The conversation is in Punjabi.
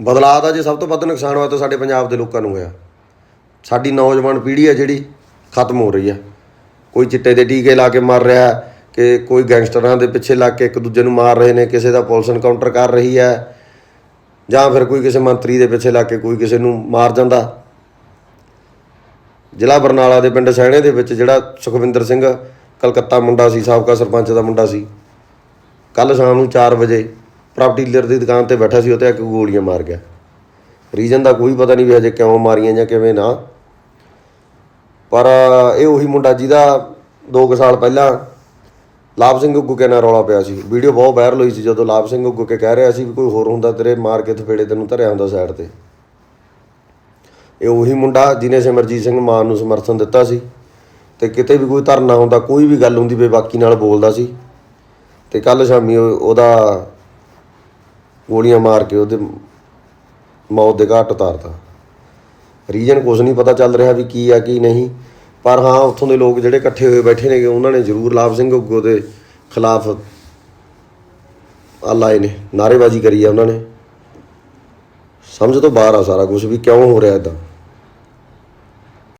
ਬਦਲਾਅ ਦਾ ਜੇ ਸਭ ਤੋਂ ਵੱਧ ਨੁਕਸਾਨ ਹੋਇਆ ਤਾਂ ਸਾਡੇ ਪੰਜਾਬ ਦੇ ਲੋਕਾਂ ਨੂੰ ਹੋਇਆ। ਸਾਡੀ ਨੌਜਵਾਨ ਪੀੜ੍ਹੀ ਹੈ ਜਿਹੜੀ, ਖਤਮ ਹੋ ਰਹੀ ਹੈ। ਕੋਈ ਚਿੱਟੇ ਦੇ ਟੀਕੇ ਲਾ ਕੇ ਮਰ ਰਿਹਾ ਹੈ, ਕਿ ਕੋਈ ਗੈਂਗਸਟਰਾਂ ਦੇ ਪਿੱਛੇ ਲੱਗ ਕੇ ਇੱਕ ਦੂਜੇ ਨੂੰ ਮਾਰ ਰਹੇ ਨੇ, ਕਿਸੇ ਦਾ ਪੁਲਿਸ ਐਨਕਾਊਂਟਰ ਕਰ ਰਹੀ ਹੈ, ਜਾਂ ਫਿਰ ਕੋਈ ਕਿਸੇ ਮੰਤਰੀ ਦੇ ਪਿੱਛੇ ਲੱਗ ਕੇ ਕੋਈ ਕਿਸੇ ਨੂੰ ਮਾਰ ਜਾਂਦਾ। ਜ਼ਿਲ੍ਹਾ ਬਰਨਾਲਾ ਦੇ ਪਿੰਡ ਸਹਿਣੇ ਦੇ ਵਿੱਚ ਜਿਹੜਾ ਸੁਖਵਿੰਦਰ ਸਿੰਘ, ਕਲਕੱਤਾ ਮੁੰਡਾ ਸੀ, ਸਾਬਕਾ ਸਰਪੰਚ ਦਾ ਮੁੰਡਾ ਸੀ ਕੱਲ ਸ਼ਾਮ ਨੂੰ 4 ਵਜੇ ਪ੍ਰਾਪਰਟੀ ਡੀਲਰ ਦੀ ਦੁਕਾਨ ਤੇ ਬੈਠਾ ਸੀ, ਉਹ ਉੱਤੇ ਇੱਕ ਗੋਲੀਆਂ ਮਾਰ ਗਿਆ। ਰੀਜਨ ਦਾ ਕੋਈ ਪਤਾ ਨਹੀਂ ਵੀ ਹਜੇ ਕਿਉਂ ਮਾਰੀਆਂ ਜਾਂ ਕਿਵੇਂ ਨਾ। ਪਰ ਇਹ ਉਹੀ ਮੁੰਡਾ ਜਿਹਦਾ 2 ਸਾਲ ਪਹਿਲਾਂ ਲਾਭ ਸਿੰਘ ਗੁੱਗੇ ਨਾਲ ਰੌਲਾ ਪਿਆ ਸੀ। ਵੀਡੀਓ ਬਹੁਤ ਵਾਇਰਲ ਹੋਈ ਸੀ ਜਦੋਂ ਲਾਭ ਸਿੰਘ ਗੁੱਗੇ ਕਹਿ ਰਿਹਾ ਸੀ ਵੀ ਕੋਈ ਹੋਰ ਹੁੰਦਾ ਤੇਰੇ ਮਾਰ ਕੇ ਥਪੇੜੇ ਤੈਨੂੰ ਧਰਿਆ ਹੁੰਦਾ ਸਾਈਡ ਤੇ। ਇਹ ਉਹੀ ਮੁੰਡਾ ਜਿਹਨੇ ਸਿਮਰਜੀਤ ਸਿੰਘ ਮਾਨ ਨੂੰ ਸਮਰਥਨ ਦਿੱਤਾ ਸੀ ਤੇ ਕਿਤੇ ਵੀ ਕੋਈ ਧਰਨਾ ਹੁੰਦਾ, ਕੋਈ ਵੀ ਗੱਲ ਹੁੰਦੀ, ਬੇਬਾਕੀ ਨਾਲ ਬੋਲਦਾ ਸੀ। ਤੇ ਕੱਲ ਸ਼ਾਮੀ ਉਹ- ਉਹਦਾ ਗੋਲੀਆਂ ਮਾਰ ਕੇ ਉਹਦੇ ਮੌਤ ਦੇ ਘਾਟ ਉਤਾਰਤਾ। ਰੀਜਨ ਕੁਝ ਨਹੀਂ ਪਤਾ ਚੱਲ ਰਿਹਾ ਵੀ ਕੀ ਆ, ਕੀ ਨਹੀਂ। ਪਰ ਹਾਂ, ਉੱਥੋਂ ਦੇ ਲੋਕ ਜਿਹੜੇ ਇਕੱਠੇ ਹੋਏ ਬੈਠੇ ਨੇਗੇ, ਉਹਨਾਂ ਨੇ ਜ਼ਰੂਰ ਲਾਭ ਸਿੰਘ ਉੱਗੋ ਦੇ ਖਿਲਾਫ ਲਾਏ ਨੇ, ਨਾਅਰੇਬਾਜ਼ੀ ਕਰੀ ਆ ਉਹਨਾਂ ਨੇ। ਸਮਝ ਤੋਂ ਬਾਹਰ ਆ ਸਾਰਾ ਕੁਝ ਵੀ ਕਿਉਂ ਹੋ ਰਿਹਾ ਇਦਾਂ